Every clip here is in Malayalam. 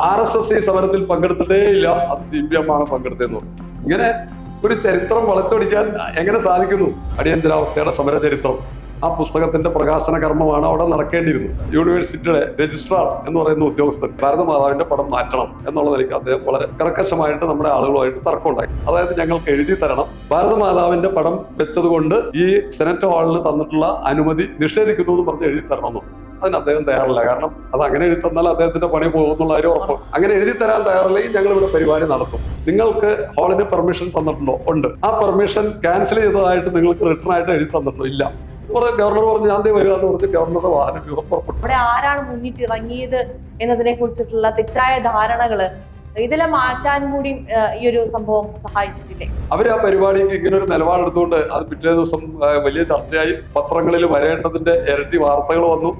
ആർ എസ് എസ് ഈ സമരത്തിൽ പങ്കെടുത്തിട്ടേ ഇല്ല. അത് സി പി എം ആണ് പങ്കെടുത്തതെന്ന് പറഞ്ഞു. ഇങ്ങനെ ഒരു ചരിത്രം വളച്ചൊടിക്കാൻ എങ്ങനെ സാധിക്കുന്നു? അടിയന്തരാവസ്ഥയുടെ സമര ചരിത്രം ആ പുസ്തകത്തിന്റെ പ്രകാശന കർമ്മമാണ് അവിടെ നടക്കേണ്ടിയിരുന്നത്. യൂണിവേഴ്സിറ്റിയുടെ രജിസ്ട്രാർ എന്ന് പറയുന്ന ഉദ്യോഗസ്ഥൻ ഭാരതമാതാവിന്റെ പടം മാറ്റണം എന്നുള്ള നിലയ്ക്ക് അദ്ദേഹം വളരെ കർക്കശമായിട്ട് നമ്മുടെ ആളുകളുമായിട്ട് തർക്കമുണ്ടായി. അതായത് ഞങ്ങൾക്ക് എഴുതി തരണം. ഭാരതമാതാവിന്റെ പടം വെച്ചതുകൊണ്ട് ഈ സെനറ്റ് ഹാളിൽ തന്നിട്ടുള്ള അനുമതി നിഷേധിക്കുന്നു എന്ന് പറഞ്ഞ് എഴുതി തരണം തരണമെന്നു അതിന് അദ്ദേഹം തയ്യാറല്ല. കാരണം അത് അങ്ങനെ എഴുതി തന്നാൽ അദ്ദേഹത്തിന്റെ പണി പോകുന്നുള്ള കാര്യം ഉറപ്പ്. അങ്ങനെ എഴുതി തരാൻ തയ്യാറല്ലെങ്കിൽ ഞങ്ങൾ ഇവിടെ പരിപാടി നടത്തും. നിങ്ങൾക്ക് ഹാളിന് പെർമിഷൻ തന്നിട്ടുണ്ടോ? ഉണ്ട്. ആ പെർമിഷൻ ക്യാൻസൽ ചെയ്തതായിട്ട് നിങ്ങൾക്ക് റിട്ടേൺ ആയിട്ട് എഴുതി തന്നിട്ടുണ്ടോ? ഇല്ല. ഗവർണർ പറഞ്ഞു ഞാൻ ദേ വരിക എന്ന് പറഞ്ഞ് ഗവർണറുടെ വാഹനം പുറപ്പെട്ടു ഇവിടെ ആരാണ് മുന്നിട്ടിറങ്ങിയത് എന്നതിനെ കുറിച്ചിട്ടുള്ള തെറ്റായ ധാരണകൾ ഇതിലെ മാറ്റാൻ കൂടി ഈ ഒരു സംഭവം സഹായിച്ചിട്ടില്ലേ? അവർ ആ പരിപാടിക്ക് ഇങ്ങനെ ഒരു നിലപാടെടുത്തുകൊണ്ട് അത് പിറ്റേ ദിവസം വലിയ ചർച്ചയായി. പത്രങ്ങളിൽ വരേണ്ടതിന്റെ ഇരട്ടി വാർത്തകൾ വന്നു.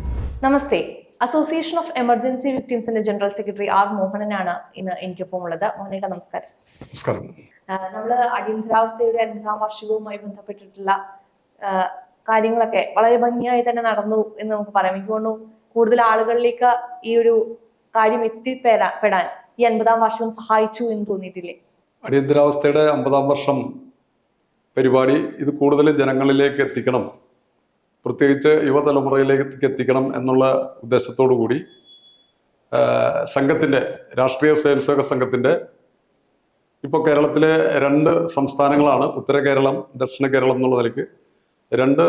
നമസ്തേ. അസോസിയേഷൻ ഓഫ് എമർജൻസി വിക്ടിംസിന്റെ ജനറൽ സെക്രട്ടറി ആർ മോഹനനാണ് ഇന്ന് എനിക്കൊപ്പം ഉള്ളത് മോഹനേട്ട നമസ്കാരം. നമസ്കാരം. നമ്മൾ നമ്മൾ അടിയന്തരാവസ്ഥയുടെ അഞ്ചാം വാർഷികവുമായി ബന്ധപ്പെട്ടിട്ടുള്ള കാര്യങ്ങളൊക്കെ വളരെ ഭംഗിയായി തന്നെ നടന്നു എന്ന് നമുക്ക് പറയാം എനിക്ക് തോന്നുന്നു കൂടുതൽ ആളുകളിലേക്ക് ഈ ഒരു കാര്യം എത്തിപ്പെടാൻ പെടാൻ ഈ അൻപതാം വർഷം സഹായിച്ചു എന്ന് തോന്നിയിട്ടില്ലേ? അടിയന്തരാവസ്ഥയുടെ അമ്പതാം വർഷം പരിപാടി ഇത് കൂടുതൽ ജനങ്ങളിലേക്ക് എത്തിക്കണം. പ്രത്യേകിച്ച് യുവതലമുറയിലേക്ക് എത്തിക്കണം എന്നുള്ള ഉദ്ദേശത്തോടു കൂടി സംഘത്തിന്റെ രാഷ്ട്രീയ സ്വയംസേവക സംഘത്തിന്റെ ഇപ്പോൾ കേരളത്തിലെ രണ്ട് സംസ്ഥാനങ്ങളാണ് ഉത്തര കേരളം ദക്ഷിണ കേരളം എന്നുള്ള നിലയ്ക്ക് രണ്ട്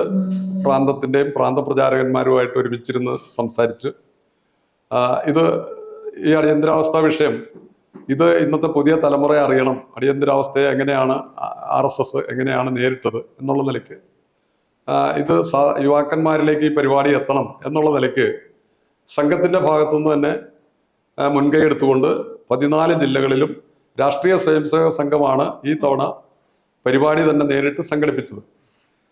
പ്രാന്തത്തിന്റെയും പ്രാന്തപ്രചാരകന്മാരുമായിട്ട് ഒരുമിച്ചിരുന്ന് സംസാരിച്ച് ഇത് ഈ അടിയന്തരാവസ്ഥ വിഷയം ഇത് ഇന്നത്തെ പുതിയ തലമുറ അറിയണം. അടിയന്തരാവസ്ഥയെ എങ്ങനെയാണ് ആർ എസ് എസ് എങ്ങനെയാണ് നേരിട്ടത് എന്നുള്ള നിലയ്ക്ക് ഇത് യുവാക്കന്മാരിലേക്ക് ഈ പരിപാടി എത്തണം എന്നുള്ള നിലയ്ക്ക് സംഘത്തിന്റെ ഭാഗത്തുനിന്ന് തന്നെ മുൻകൈ എടുത്തുകൊണ്ട് പതിനാല് ജില്ലകളിലും രാഷ്ട്രീയ സ്വയംസേവക സംഘമാണ് ഈ തവണ പരിപാടി തന്നെ നേരിട്ട് സംഘടിപ്പിച്ചത്.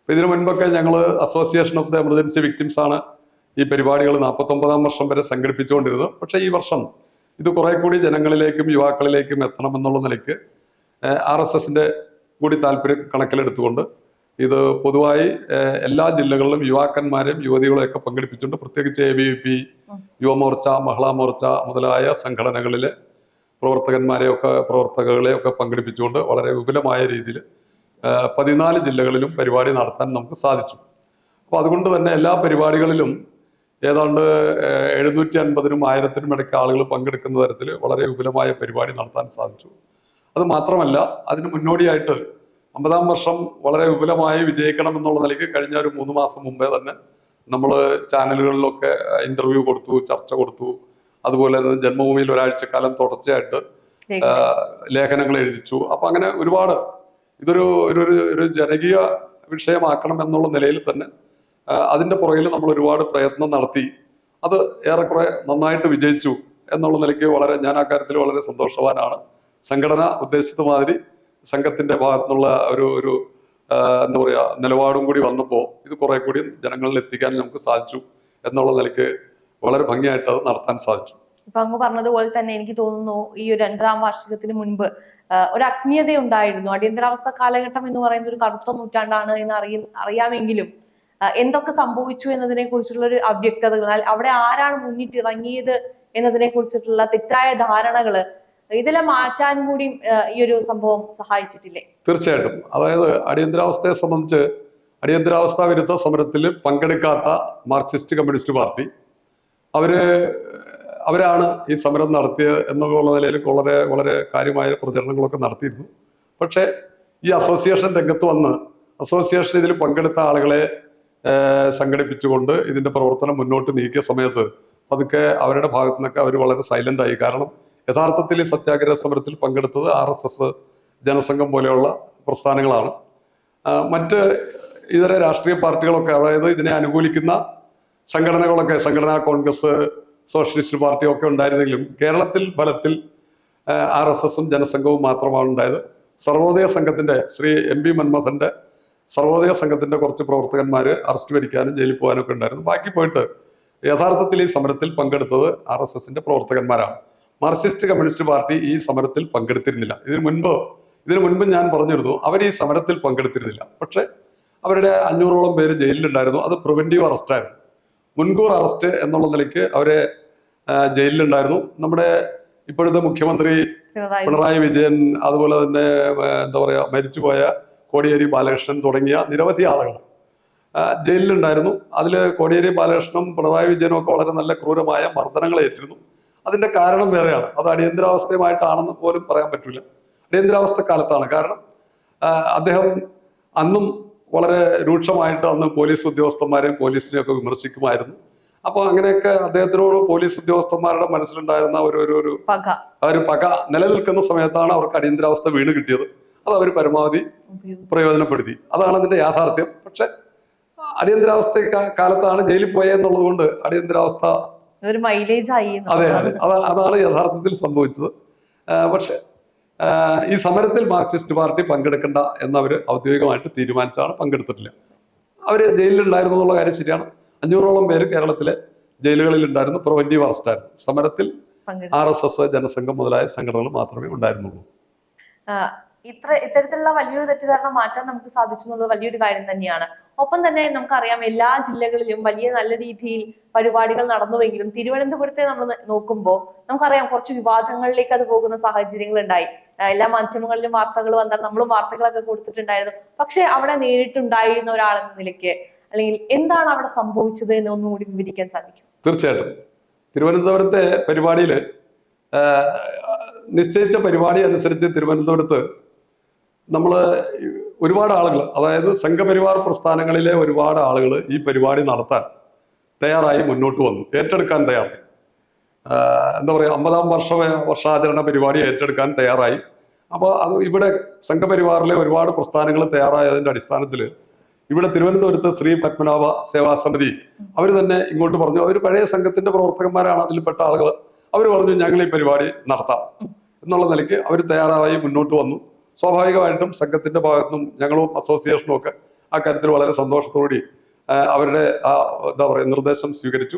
അപ്പൊ ഇതിനു മുൻപൊക്കെ ഞങ്ങൾ association of the emergency victims ആണ് ഈ പരിപാടികൾ നാൽപ്പത്തൊമ്പതാം വർഷം വരെ സംഘടിപ്പിച്ചുകൊണ്ടിരുന്നത്. പക്ഷേ ഈ വർഷം ഇത് കുറെ കൂടി ജനങ്ങളിലേക്കും യുവാക്കളിലേക്കും എത്തണമെന്നുള്ള നിലയ്ക്ക് ആർ എസ് എസിന്റെ കൂടി താല്പര്യം കണക്കിലെടുത്തുകൊണ്ട് ഇത് പൊതുവായി എല്ലാ ജില്ലകളിലും യുവാക്കന്മാരെയും യുവതികളെയൊക്കെ പങ്കെടുപ്പിച്ചുകൊണ്ട് പ്രത്യേകിച്ച് B J P Yuvamorcha Mahila Morcha മുതലായ സംഘടനകളിലെ പ്രവർത്തകന്മാരെയൊക്കെ പ്രവർത്തകകളെയൊക്കെ പങ്കെടുപ്പിച്ചുകൊണ്ട് വളരെ വിപുലമായ രീതിയിൽ പതിനാല് ജില്ലകളിലും പരിപാടി നടത്താൻ നമുക്ക് സാധിച്ചു. അപ്പോൾ അതുകൊണ്ട് തന്നെ എല്ലാ പരിപാടികളിലും ഏതാണ്ട് എഴുന്നൂറ്റി അൻപതിനും ആയിരത്തിനും ഇടയ്ക്ക് ആളുകൾ പങ്കെടുക്കുന്ന തരത്തിൽ വളരെ വിപുലമായ പരിപാടി നടത്താൻ സാധിച്ചു. അത് മാത്രമല്ല അതിന് മുന്നോടിയായിട്ട് അമ്പതാം വർഷം വളരെ വിപുലമായി വിജയിക്കണം എന്നുള്ള നിലയ്ക്ക് കഴിഞ്ഞ ഒരു മൂന്ന് മാസം മുമ്പേ തന്നെ നമ്മൾ ചാനലുകളിലൊക്കെ ഇന്റർവ്യൂ കൊടുത്തു ചർച്ച കൊടുത്തു. അതുപോലെ തന്നെ ജന്മഭൂമിയിൽ ഒരാഴ്ചക്കാലം തുടർച്ചയായിട്ട് ലേഖനങ്ങൾ എഴുതിച്ചു. അപ്പൊ അങ്ങനെ ഒരുപാട് ഇതൊരു ഒരു ഒരു- ജനകീയ വിഷയമാക്കണം എന്നുള്ള നിലയിൽ തന്നെ അതിന്റെ പുറകിൽ നമ്മൾ ഒരുപാട് പ്രയത്നം നടത്തി. അത് ഏറെക്കുറെ നന്നായിട്ട് വിജയിച്ചു എന്നുള്ള നിലയ്ക്ക് വളരെ ഞാൻ ആ കാര്യത്തിൽ വളരെ സന്തോഷവാനാണ്. സംഘടന ഉദ്ദേശിച്ച മാതിരി സംഘത്തിന്റെ ഭാഗത്തുനിന്നുള്ള ഒരു ഒരു എന്താ പറയുക നിലപാടും കൂടി വന്നപ്പോൾ ഇത് കുറെ കൂടി ജനങ്ങളിൽ എത്തിക്കാൻ നമുക്ക് സാധിച്ചു എന്നുള്ള നിലയ്ക്ക് വളരെ ഭംഗിയായിട്ട് അത് നടത്താൻ സാധിച്ചു. ഇപ്പൊ അങ്ങ് പറഞ്ഞതുപോലെ തന്നെ എനിക്ക് തോന്നുന്നു ഈ ഒരു രണ്ടാം വാർഷികത്തിന് മുൻപ് ഒരു അജ്ഞത ഉണ്ടായിരുന്നു അടിയന്തരാവസ്ഥ കാലഘട്ടം എന്ന് പറയുന്ന ഒരു കറുത്ത നൂറ്റാണ്ടാണ് എന്ന് അറിയ അറിയാമെങ്കിലും എന്തൊക്കെ സംഭവിച്ചു എന്നതിനെ കുറിച്ചുള്ള ഒരു അവ്യക്തതകൾ അവിടെ ആരാണ് മുന്നിട്ടിറങ്ങിയത് എന്നതിനെ കുറിച്ചിട്ടുള്ള തെറ്റായ ധാരണകൾ ഇതിലെ മാറ്റാൻ കൂടി ഈ ഒരു സംഭവം സഹായിച്ചിട്ടില്ലേ? തീർച്ചയായിട്ടും. അതായത് അടിയന്തരാവസ്ഥയെ സംബന്ധിച്ച് അടിയന്തരാവസ്ഥ വിരുദ്ധ സമരത്തിൽ പങ്കെടുക്കാത്ത മാർക്സിസ്റ്റ് കമ്മ്യൂണിസ്റ്റ് പാർട്ടി അവർ അവരാണ് ഈ സമരം നടത്തിയത് എന്നുള്ള നിലയിൽ വളരെ വളരെ കാര്യമായ പ്രചരണങ്ങളൊക്കെ നടത്തിയിരുന്നു. പക്ഷേ ഈ അസോസിയേഷൻ രംഗത്ത് വന്ന് അസോസിയേഷൻ ഇതിൽ പങ്കെടുത്ത ആളുകളെ സംഘടിപ്പിച്ചുകൊണ്ട് ഇതിന്റെ പ്രവർത്തനം മുന്നോട്ട് നീക്കിയ സമയത്ത് പതുക്കെ അവരുടെ ഭാഗത്തു നിന്നൊക്കെ അവർ വളരെ സൈലന്റ് ആയി. കാരണം യഥാർത്ഥത്തിൽ ഈ സത്യാഗ്രഹ സമരത്തിൽ പങ്കെടുത്തത് ആർ എസ് എസ് ജനസംഘം പോലെയുള്ള പ്രസ്ഥാനങ്ങളാണ്. മറ്റ് ഇതര രാഷ്ട്രീയ പാർട്ടികളൊക്കെ അതായത് ഇതിനെ അനുകൂലിക്കുന്ന സംഘടനകളൊക്കെ സംഘടനാ കോൺഗ്രസ് സോഷ്യലിസ്റ്റ് പാർട്ടി ഒക്കെ ഉണ്ടായിരുന്നെങ്കിലും കേരളത്തിൽ ഫലത്തിൽ ആർ എസ് എസും ജനസംഘവും മാത്രമാണ് ഉണ്ടായത്. സർവോദയ സംഘത്തിന്റെ ശ്രീ എം പി മൻമോഹന്റെ സർവോദയ സംഘത്തിന്റെ കുറച്ച് പ്രവർത്തകന്മാർ അറസ്റ്റ് വരിക്കാനും ജയിലിൽ പോകാനും ഒക്കെ ഉണ്ടായിരുന്നു. ബാക്കി പോയിട്ട് യഥാർത്ഥത്തിൽ ഈ സമരത്തിൽ പങ്കെടുത്തത് ആർ എസ് എസിന്റെ പ്രവർത്തകന്മാരാണ്. മാർക്സിസ്റ്റ് കമ്മ്യൂണിസ്റ്റ് പാർട്ടി ഈ സമരത്തിൽ പങ്കെടുത്തിരുന്നില്ല. ഇതിനു മുൻപ് ഇതിനു മുൻപ് ഞാൻ പറഞ്ഞിരുന്നു അവർ ഈ സമരത്തിൽ പങ്കെടുത്തിരുന്നില്ല. പക്ഷെ അവരുടെ അഞ്ഞൂറോളം പേര് ജയിലിലുണ്ടായിരുന്നു. അത് പ്രിവെന്റീവ് അറസ്റ്റായിരുന്നു. മുൻകൂർ അറസ്റ്റ് എന്നുള്ള നിലയ്ക്ക് അവരെ ജയിലിലുണ്ടായിരുന്നു. നമ്മുടെ ഇപ്പോഴത്തെ മുഖ്യമന്ത്രി പിണറായി വിജയൻ. അതുപോലെ തന്നെ എന്താ പറയുക മരിച്ചുപോയ കോടിയേരി ബാലകൃഷ്ണൻ തുടങ്ങിയ നിരവധി ആളുകൾ ജയിലിലുണ്ടായിരുന്നു. അതിൽ കോടിയേരി ബാലകൃഷ്ണനും പിണറായി വിജയനും ഒക്കെ വളരെ നല്ല ക്രൂരമായ മർദ്ദനങ്ങൾ ഏറ്റിരുന്നു അതിന്റെ കാരണം വേറെയാണ്. അത് അടിയന്തരാവസ്ഥയുമായിട്ടാണെന്ന് പോലും പറയാൻ പറ്റില്ല. അടിയന്തരാവസ്ഥ കാലത്താണ്. കാരണം അദ്ദേഹം അന്നും വളരെ രൂക്ഷമായിട്ട് അന്ന് പോലീസ് ഉദ്യോഗസ്ഥന്മാരെയും പോലീസിനെയും ഒക്കെ വിമർശിക്കുമായിരുന്നു. അപ്പോൾ അങ്ങനെയൊക്കെ അദ്ദേഹത്തിനോട് പോലീസ് ഉദ്യോഗസ്ഥന്മാരുടെ മനസ്സിലുണ്ടായിരുന്ന ഒരു ഒരു ഒരു പക. ആ ഒരു പക നിലനിൽക്കുന്ന സമയത്താണ് അവർക്ക് അടിയന്തരാവസ്ഥ വീണ് കിട്ടിയത്. അത് അവർ പരമാവധി പ്രയോജനപ്പെടുത്തി. അതാണ് അതിന്റെ യാഥാർത്ഥ്യം. പക്ഷെ അടിയന്തരാവസ്ഥ കാലത്താണ് ജയിലിൽ പോയെന്നുള്ളത് കൊണ്ട് അടിയന്തരാവസ്ഥ ഒരു മൈലേജ് ആയി അതെ അതെ. അതാ- അതാണ് യഥാർത്ഥത്തിൽ സംഭവിച്ചത്. പക്ഷെ ഈ സമരത്തിൽ മാർക്സിസ്റ്റ് പാർട്ടി പങ്കെടുക്കണ്ട എന്നവർ ഔദ്യോഗികമായിട്ട് തീരുമാനിച്ചാണ് പങ്കെടുത്തിട്ടില്ല. അവർ ജയിലിലുണ്ടായിരുന്നു എന്നുള്ള കാര്യം ശരിയാണ്. അഞ്ഞൂറോളം പേര് കേരളത്തിലെ ജയിലുകളിൽ ഉണ്ടായിരുന്നു പ്രിവന്റീവ് അറസ്റ്റായിരുന്നു സമരത്തിൽ ആർ എസ് എസ് ജനസംഘം മുതലായ സംഘടനകൾ മാത്രമേ ഉണ്ടായിരുന്നുള്ളൂ. ഇത്ര ഇത്തരത്തിലുള്ള വലിയൊരു തെറ്റിദ്ധാരണ മാറ്റാൻ നമുക്ക് സാധിച്ചു എന്നുള്ളത് വലിയൊരു കാര്യം തന്നെയാണ്. ഒപ്പം തന്നെ നമുക്കറിയാം എല്ലാ ജില്ലകളിലും വലിയ നല്ല രീതിയിൽ പരിപാടികൾ നടന്നുവെങ്കിലും തിരുവനന്തപുരത്തെ നമ്മൾ നോക്കുമ്പോൾ നമുക്കറിയാം കുറച്ച് വിവാദങ്ങളിലേക്ക് അത് പോകുന്ന സാഹചര്യങ്ങൾ ഉണ്ടായി എല്ലാ മാധ്യമങ്ങളിലും വാർത്തകൾ വന്നാൽ നമ്മളും വാർത്തകളൊക്കെ കൊടുത്തിട്ടുണ്ടായിരുന്നു. പക്ഷെ അവിടെ നേരിട്ടുണ്ടായിരുന്ന ഒരാളെന്ന നിലയ്ക്ക് അല്ലെങ്കിൽ എന്താണ് അവിടെ സംഭവിച്ചത് എന്ന് ഒന്നുകൂടി വിവരിക്കാൻ സാധിക്കും. തീർച്ചയായിട്ടും. തിരുവനന്തപുരത്തെ പരിപാടിയിൽ നിശ്ചയിച്ച പരിപാടി അനുസരിച്ച് തിരുവനന്തപുരത്ത് നമ്മൾ ഒരുപാട് ആളുകൾ അതായത് സംഘപരിവാർ പ്രസ്ഥാനങ്ങളിലെ ഒരുപാട് ആളുകൾ ഈ പരിപാടി നടത്താൻ തയ്യാറായി മുന്നോട്ട് വന്നു ഏറ്റെടുക്കാൻ തയ്യാറായി. എന്താ പറയുക അമ്പതാം വർഷ വർഷാചരണ പരിപാടി ഏറ്റെടുക്കാൻ തയ്യാറായി. അപ്പോൾ അത് ഇവിടെ സംഘപരിവാറിലെ ഒരുപാട് പ്രസ്ഥാനങ്ങൾ തയ്യാറായതിന്റെ അടിസ്ഥാനത്തിൽ ഇവിടെ തിരുവനന്തപുരത്ത് ശ്രീ പത്മനാഭ സേവാ സമിതി അവർ തന്നെ ഇങ്ങോട്ട് പറഞ്ഞു. അവർ പഴയ സംഘത്തിന്റെ പ്രവർത്തകന്മാരാണ് അതിൽപ്പെട്ട ആളുകൾ അവർ പറഞ്ഞു ഞങ്ങൾ ഈ പരിപാടി നടത്താം. എന്നുള്ള നിലയ്ക്ക് അവർ തയ്യാറായി മുന്നോട്ട് വന്നു. സ്വാഭാവികമായിട്ടും സംഘത്തിന്റെ ഭാഗത്തും ഞങ്ങളും അസോസിയേഷനും ഒക്കെ ആ കാര്യത്തിൽ വളരെ സന്തോഷത്തോടുകൂടി അവരുടെ ആ എന്താ പറയുക നിർദ്ദേശം സ്വീകരിച്ചു.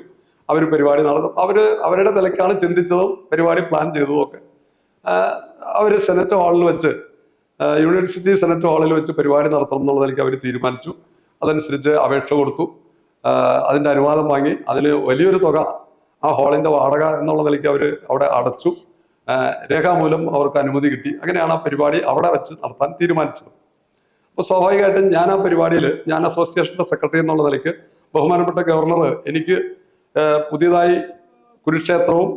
അവർ പരിപാടി നടന്നു. അവർ അവരുടെ നിലയ്ക്കാണ് ചിന്തിച്ചതും പരിപാടി പ്ലാൻ ചെയ്തതും ഒക്കെ. അവർ സെനറ്റ് ഹാളിൽ വെച്ച് യൂണിവേഴ്സിറ്റി സെനറ്റ് ഹാളിൽ വെച്ച് പരിപാടി നടത്തണം എന്നുള്ള നിലയ്ക്ക് അവർ തീരുമാനിച്ചു. അതനുസരിച്ച് അപേക്ഷ കൊടുത്തു. അതിന്റെ അനുവാദം വാങ്ങി. അതിന് വലിയൊരു തുക ആ ഹാളിന്റെ വാടക എന്നുള്ള നിലയ്ക്ക് അവർ അവിടെ അടച്ചു. രേഖാമൂലം അവർക്ക് അനുമതി കിട്ടി. അങ്ങനെയാണ് ആ പരിപാടി അവിടെ വെച്ച് നടത്താൻ തീരുമാനിച്ചത്. അപ്പോൾ സ്വാഭാവികമായിട്ടും ഞാൻ ആ പരിപാടിയിൽ ഞാൻ അസോസിയേഷന്റെ സെക്രട്ടറി എന്നുള്ള നിലയ്ക്ക് ബഹുമാനപ്പെട്ട ഗവർണർ എനിക്ക് പുതിയതായി കുരുക്ഷേത്രവും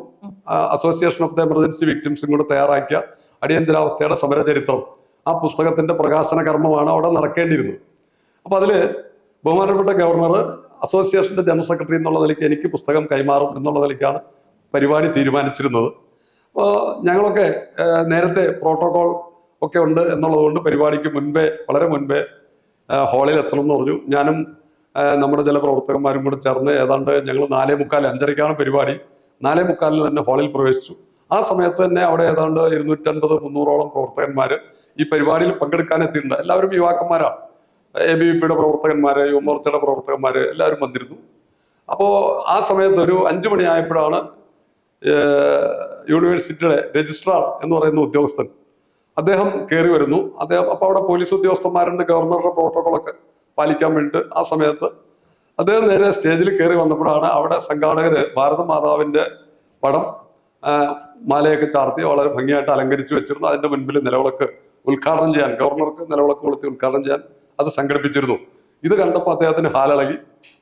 അസോസിയേഷൻ ഓഫ് ദ എമർജൻസി വിക്ടിംസും കൂടെ തയ്യാറാക്കിയ അടിയന്തരാവസ്ഥയുടെ സമരചരിത്രം. ആ പുസ്തകത്തിന്റെ പ്രകാശന കർമ്മമാണ് അവിടെ നടക്കേണ്ടിയിരുന്നത്. അപ്പൊ അതിൽ ബഹുമാനപ്പെട്ട ഗവർണർ അസോസിയേഷന്റെ ജനറൽ സെക്രട്ടറി എന്നുള്ള നിലയ്ക്ക് എനിക്ക് പുസ്തകം കൈമാറും എന്നുള്ള നിലയ്ക്കാണ് പരിപാടി തീരുമാനിച്ചിരുന്നത്. അപ്പോൾ ഞങ്ങളൊക്കെ നേരത്തെ പ്രോട്ടോകോൾ ഒക്കെ ഉണ്ട് എന്നുള്ളതുകൊണ്ട് പരിപാടിക്ക് മുൻപേ വളരെ മുൻപേ ഹാളിൽ എത്തണം എന്ന് പറഞ്ഞു. ഞാനും നമ്മുടെ ചില പ്രവർത്തകന്മാരും കൂടെ ചേർന്ന് ഏതാണ്ട് ഞങ്ങൾ നാലേ മുക്കാൽ അഞ്ചരയ്ക്കാണ് പരിപാടി. നാലേ മുക്കാലിന് തന്നെ ഹാളിൽ പ്രവേശിച്ചു. ആ സമയത്ത് തന്നെ അവിടെ ഏതാണ്ട് ഇരുന്നൂറ്റൻപത് മുന്നൂറോളം പ്രവർത്തകന്മാർ ഈ പരിപാടിയിൽ പങ്കെടുക്കാൻ എത്തിയിട്ടുണ്ട്. എല്ലാവരും യുവാക്കന്മാരാണ്. എ ബി വി പിയുടെ പ്രവർത്തകന്മാര് യുവമോർച്ചയുടെ പ്രവർത്തകന്മാര് എല്ലാവരും വന്നിരുന്നു. അപ്പോൾ ആ സമയത്ത് ഒരു അഞ്ചു മണിയായപ്പോഴാണ് യൂണിവേഴ്സിറ്റിയുടെ രജിസ്ട്രാർ എന്ന് പറയുന്ന ഉദ്യോഗസ്ഥൻ. അദ്ദേഹം കയറി വരുന്നു. അദ്ദേഹം അപ്പോൾ അവിടെ പോലീസ് ഉദ്യോഗസ്ഥന്മാരുണ്ട് ഗവർണറുടെ പ്രോട്ടോകോളൊക്കെ പാലിക്കാൻ വേണ്ടിയിട്ട് ആ സമയത്ത് അദ്ദേഹം നേരെ സ്റ്റേജിൽ കയറി വന്നപ്പോഴാണ് അവിടെ സംഘാടകര് ഭാരത മാതാവിന്റെ പടം മാലയൊക്കെ ചാർത്തി വളരെ ഭംഗിയായിട്ട് അലങ്കരിച്ചു വെച്ചിരുന്നു. അതിന്റെ മുൻപിൽ നിലവിളക്ക് ഉദ്ഘാടനം ചെയ്യാൻ ഗവർണർക്ക് നിലവിളക്ക് കൊളുത്തി ഉദ്ഘാടനം ചെയ്യാൻ അത് സംഘടിപ്പിച്ചിരുന്നു. ഇത് കണ്ടപ്പോൾ അദ്ദേഹത്തിന് ഹാലിളകി.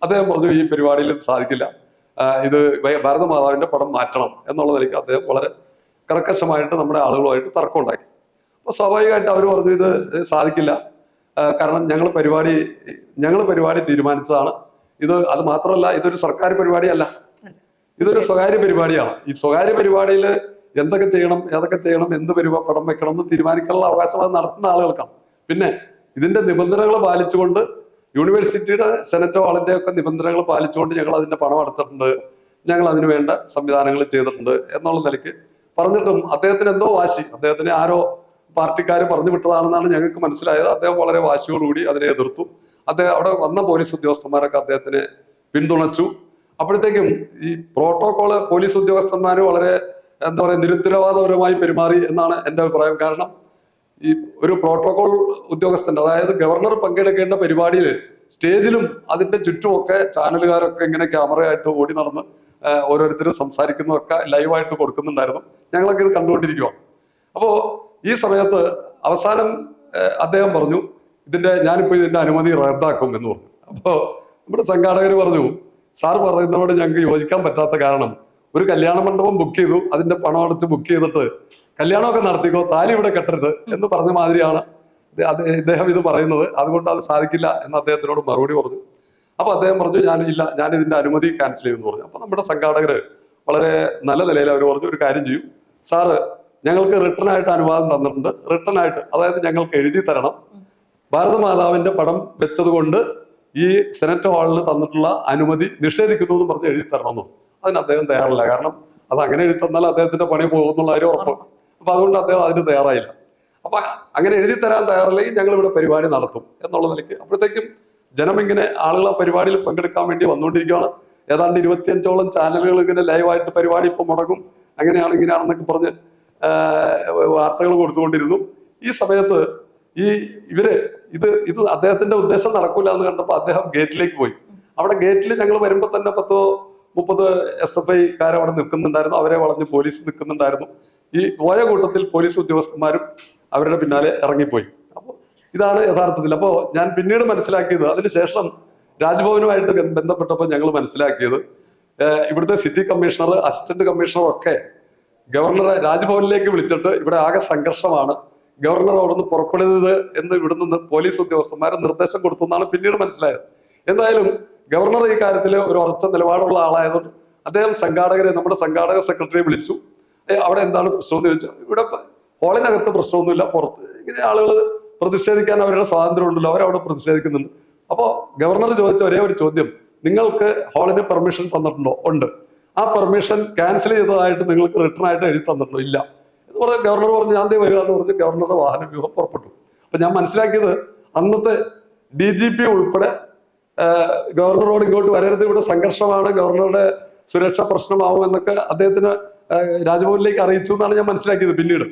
അദ്ദേഹം പറഞ്ഞു ഈ പരിപാടിയിൽ ഇത് സാധിക്കില്ല. ഇത് വേ- ഭാരത മാതാവിന്റെ പടം മാറ്റണം എന്നുള്ള നിലയ്ക്ക് അദ്ദേഹം വളരെ കർക്കശമായിട്ട് നമ്മുടെ ആളുകളുമായിട്ട് തർക്കമുണ്ടാക്കി അപ്പോൾ സ്വാഭാവികമായിട്ട് അവർ പറഞ്ഞു ഇത് സാധിക്കില്ല. കാരണം ഞങ്ങൾ പരിപാടി ഞങ്ങൾ പരിപാടി തീരുമാനിച്ചതാണ്. ഇത് അത് മാത്രമല്ല ഇതൊരു സർക്കാർ പരിപാടിയല്ല. ഇതൊരു സ്വകാര്യ പരിപാടിയാണ്. ഈ സ്വകാര്യ പരിപാടിയിൽ എന്തൊക്കെ ചെയ്യണം ഏതൊക്കെ ചെയ്യണം എന്ത് പരിപാടി പടം വെക്കണം എന്ന് തീരുമാനിക്കാനുള്ള അവകാശം അത് നടത്തുന്ന ആളുകൾക്കാണ്. പിന്നെ ഇതിന്റെ നിബന്ധനകൾ പാലിച്ചുകൊണ്ട് യൂണിവേഴ്സിറ്റിയുടെ സെനറ്റോ ആളിന്റെ ഒക്കെ നിബന്ധനകൾ പാലിച്ചുകൊണ്ട് ഞങ്ങൾ അതിന്റെ പണം അടച്ചിട്ടുണ്ട്. ഞങ്ങൾ അതിന് വേണ്ട സംവിധാനങ്ങൾ ചെയ്തിട്ടുണ്ട് എന്നുള്ള നിലയ്ക്ക് പറഞ്ഞിട്ടും അദ്ദേഹത്തിന് എന്തോ വാശി. അദ്ദേഹത്തിന് ആരോ പാർട്ടിക്കാർ പറഞ്ഞു വിട്ടതാണെന്നാണ് ഞങ്ങൾക്ക് മനസ്സിലായത്. അദ്ദേഹം വളരെ വാശിയോടുകൂടി അതിനെ എതിർത്തു. അദ്ദേഹം അവിടെ വന്ന പോലീസ് ഉദ്യോഗസ്ഥന്മാരൊക്കെ അദ്ദേഹത്തിനെ പിന്തുണച്ചു. അപ്പോഴത്തേക്കും ഈ പ്രോട്ടോകോൾ പോലീസ് ഉദ്യോഗസ്ഥന്മാർ വളരെ എന്താ പറയുക നിരുത്തരവാദപരമായി പെരുമാറി എന്നാണ് എന്റെ അഭിപ്രായം. കാരണം ഈ ഒരു പ്രോട്ടോകോൾ ഉദ്യോഗസ്ഥന്റെ അതായത് ഗവർണർ പങ്കെടുക്കേണ്ട പരിപാടിയിൽ സ്റ്റേജിലും അതിന്റെ ചുറ്റുമൊക്കെ ചാനലുകാരൊക്കെ ഇങ്ങനെ ക്യാമറയായിട്ട് ഓടി നടന്ന് ഓരോരുത്തരും സംസാരിക്കുന്നതൊക്കെ ലൈവായിട്ട് കൊടുക്കുന്നുണ്ടായിരുന്നു. ഞങ്ങളൊക്കെ ഇത് കണ്ടുകൊണ്ടിരിക്കുവാണ് അപ്പോ ഈ സമയത്ത് അവസാനം അദ്ദേഹം പറഞ്ഞു ഇതിന്റെ ഞാനിപ്പോ ഇതിന്റെ അനുമതി റദ്ദാക്കും എന്ന് പറഞ്ഞു. അപ്പോ നമ്മുടെ സംഘാടകർ പറഞ്ഞു സാർ പറയുന്നതോട് ഞങ്ങൾക്ക് യോജിക്കാൻ പറ്റാത്ത കാരണം ഒരു കല്യാണ മണ്ഡപം ബുക്ക് ചെയ്തു അതിന്റെ പണം അടച്ച് ബുക്ക് ചെയ്തിട്ട് കല്യാണമൊക്കെ നടത്തിക്കോ? താലി ഇവിടെ കെട്ടരുത് എന്ന് പറഞ്ഞ മാതിരിയാണ് ഇദ്ദേഹം ഇത് പറയുന്നത്. അതുകൊണ്ട് അത് സാധിക്കില്ല എന്ന് അദ്ദേഹത്തിനോട് മറുപടി പറഞ്ഞു. അപ്പൊ അദ്ദേഹം പറഞ്ഞു ഞാൻ ഇല്ല ഞാൻ ഇതിന്റെ അനുമതി ക്യാൻസൽ ചെയ്യുമെന്ന് പറഞ്ഞു. അപ്പൊ നമ്മുടെ സംഘാടകര് വളരെ നല്ല നിലയിൽ അവർ പറഞ്ഞു ഒരു കാര്യം ചെയ്യും. സാറ് ഞങ്ങൾക്ക് റിട്ടേൺ ആയിട്ട് അനുവാദം തന്നിട്ടുണ്ട്. റിട്ടേൺ ആയിട്ട് അതായത് ഞങ്ങൾക്ക് എഴുതി തരണം. ഭാരതമാതാവിന്റെ പടം വെച്ചത് കൊണ്ട് ഈ സെനറ്റ് ഹാളിൽ തന്നിട്ടുള്ള അനുമതി നിഷേധിക്കുന്നു എന്ന് പറഞ്ഞ് എഴുതി തരണമെന്നും. അതിന് അദ്ദേഹം തയ്യാറല്ല. കാരണം അത് അങ്ങനെ എഴുതി തന്നാൽ അദ്ദേഹത്തിന്റെ പണി പോകുന്നുള്ള കാര്യം ഉറപ്പാണ്. അപ്പൊ അതുകൊണ്ട് അദ്ദേഹം അതിന് തയ്യാറായില്ല. അപ്പൊ അങ്ങനെ എഴുതി തരാൻ തയ്യാറില്ലെങ്കിൽ ഞങ്ങൾ ഇവിടെ പരിപാടി നടത്തും എന്നുള്ള നിലയ്ക്ക്. അപ്പോഴത്തേക്കും ജനം ഇങ്ങനെ ആളുകൾ ആ പരിപാടിയിൽ പങ്കെടുക്കാൻ വേണ്ടി വന്നുകൊണ്ടിരിക്കുകയാണ്. ഏതാണ്ട് ഇരുപത്തിയഞ്ചോളം ചാനലുകൾ ഇങ്ങനെ ലൈവായിട്ട് പരിപാടി ഇപ്പൊ മുടങ്ങും. അങ്ങനെയാണ് ഇങ്ങനെയാണെന്നൊക്കെ പറഞ്ഞ് വാർത്തകൾ കൊടുത്തുകൊണ്ടിരുന്നു. ഈ സമയത്ത് ഈ ഇവർ ഇത് ഇത് അദ്ദേഹത്തിന്റെ ഉദ്ദേശം നടക്കൂല എന്ന് കണ്ടപ്പോൾ അദ്ദേഹം ഗേറ്റിലേക്ക് പോയി. അവിടെ ഗേറ്റിൽ ഞങ്ങൾ വരുമ്പോൾ തന്നെ പത്തോ മുപ്പത് എസ് എഫ് ഐക്കാർ അവിടെ നിൽക്കുന്നുണ്ടായിരുന്നു. അവരെ വളഞ്ഞ് പോലീസ് നിൽക്കുന്നുണ്ടായിരുന്നു. ഈ പോയ കൂട്ടത്തിൽ പോലീസ് ഉദ്യോഗസ്ഥന്മാരും അവരുടെ പിന്നാലെ ഇറങ്ങിപ്പോയി. അപ്പോൾ ഇതാണ് യഥാർത്ഥത്തിൽ. അപ്പോൾ ഞാൻ പിന്നീട് മനസ്സിലാക്കിയത് അതിനുശേഷം രാജ്ഭവനുമായിട്ട് ബന്ധപ്പെട്ടപ്പോൾ ഞങ്ങൾ മനസ്സിലാക്കിയത് ഇവിടുത്തെ സിറ്റി കമ്മീഷണർ അസിസ്റ്റന്റ് കമ്മീഷണർ ഒക്കെ ഗവർണറെ രാജ്ഭവനിലേക്ക് വിളിച്ചിട്ട് ഇവിടെ ആകെ സംഘർഷമാണ്. ഗവർണർ അവിടുന്ന് പുറപ്പെടരുത് എന്ന് ഇവിടുന്ന് പോലീസ് ഉദ്യോഗസ്ഥന്മാർ നിർദ്ദേശം കൊടുത്തു എന്നാണ് പിന്നീട് മനസ്സിലായത്. എന്തായാലും ഗവർണർ ഈ കാര്യത്തിൽ ഒരു ഉറച്ച നിലപാടുള്ള ആളായതുകൊണ്ട് അദ്ദേഹം സംഘാടകരെ നമ്മുടെ സംഘാടക സെക്രട്ടറിയെ വിളിച്ചു. അവിടെ എന്താണ് പ്രശ്നം എന്ന് ചോദിച്ചാൽ ഇവിടെ ഹോളിനകത്ത് പ്രശ്നമൊന്നുമില്ല പുറത്ത്. ഇങ്ങനെ ആളുകൾ പ്രതിഷേധിക്കാൻ അവരുടെ സ്വാതന്ത്ര്യം ഉണ്ടല്ലോ അവരവിടെ പ്രതിഷേധിക്കുന്നുണ്ട്. അപ്പോൾ ഗവർണർ ചോദിച്ച ഒരേ ഒരു ചോദ്യം നിങ്ങൾക്ക് ഹോളിന് പെർമിഷൻ തന്നിട്ടുണ്ടോ? ഉണ്ട്. ആ പെർമിഷൻ ക്യാൻസൽ ചെയ്തതായിട്ട് നിങ്ങൾക്ക് റിട്ടേൺ ആയിട്ട് എഴുതി തന്നിട്ടുണ്ടോ? ഇല്ല. എന്ന് പറഞ്ഞ ഗവർണർ പറഞ്ഞു ഞാൻ ദേ വരിക എന്ന് പറഞ്ഞ് ഗവർണറുടെ വാഹന വ്യൂഹം പുറപ്പെട്ടു. അപ്പൊ ഞാൻ മനസ്സിലാക്കിയത് അന്നത്തെ ഡി ജി പി ഉൾപ്പെടെ ഗവർണറോട് ഇങ്ങോട്ട് വരരുത് ഇവിടെ സംഘർഷമാണ് ഗവർണറുടെ സുരക്ഷ പ്രശ്നമാവും എന്നൊക്കെ അദ്ദേഹത്തിന് രാജ്ഭവനിലേക്ക് അറിയിച്ചു എന്നാണ് ഞാൻ മനസ്സിലാക്കിയത് പിന്നീട്.